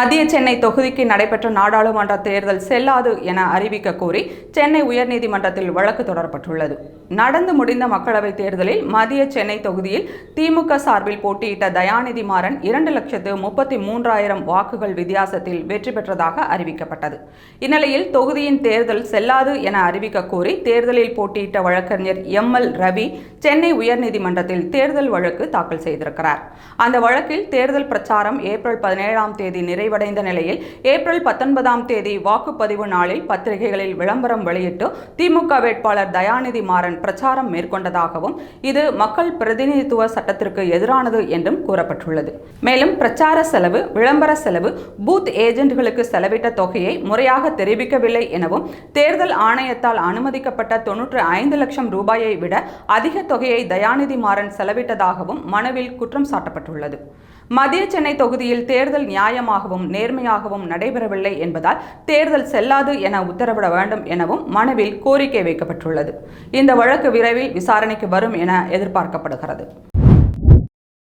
மத்திய சென்னை தொகுதிக்கு நடைபெற்ற நாடாளுமன்ற தேர்தல் செல்லாது என அறிவிக்க கோரி சென்னை உயர்நீதிமன்றத்தில் வழக்கு தொடரப்பட்டுள்ளது. நடந்து முடிந்த மக்களவைத் தேர்தலில் மத்திய சென்னை தொகுதியில் திமுக சார்பில் போட்டியிட்ட தயாநிதி மாறன் இரண்டு லட்சத்து முப்பத்தி மூன்றாயிரம் வாக்குகள் வித்தியாசத்தில் வெற்றி பெற்றதாக அறிவிக்கப்பட்டது. இந்நிலையில் தொகுதியின் தேர்தல் செல்லாது என அறிவிக்க கோரி தேர்தலில் போட்டியிட்ட வழக்கறிஞர் எம் எல் ரவி சென்னை உயர்நீதிமன்றத்தில் தேர்தல் வழக்கு தாக்கல் செய்திருக்கிறார். அந்த வழக்கில் தேர்தல் பிரச்சாரம் ஏப்ரல் பதினேழாம் தேதி நிறைவடைந்த நிலையில் ஏப்ரல் பத்தொன்பதாம் தேதி வாக்குப்பதிவு நாளில் பத்திரிகைகளில் விளம்பரம் வெளியிட்டு திமுக வேட்பாளர் தயாநிதி மாறன் பிரச்சாரம் மேற்கொண்டதாகவும் இது மக்கள் பிரதிநிதித்துவ சட்டத்திற்கு எதிரானது என்றும் கூறப்பட்டுள்ளது. மேலும் பிரச்சார செலவு விளம்பர செலவு பூத் ஏஜென்ட்களுக்கு செலவிட்ட தொகையை முறையாக தெரிவிக்கவில்லை எனவும் தேர்தல் ஆணையத்தால் அனுமதிக்கப்பட்ட தொன்னூற்று ஐந்து லட்சம் ரூபாயை விட அதிக தொகையை தயாநிதி மாறன் செலவிட்டதாகவும் மனுவில் குற்றம் சாட்டப்பட்டுள்ளது. மத்திய சென்னை தொகுதியில் தேர்தல் நியாயமாகவும் நேர்மையாகவும் நடைபெறவில்லை என்பதால் தேர்தல் செல்லாது என உத்தரவிட வேண்டும் எனவும் மனுவில் கோரிக்கை வைக்கப்பட்டுள்ளது. இந்த வழக்கு விரைவில் விசாரணைக்கு வரும் என எதிர்பார்க்கப்படுகிறது.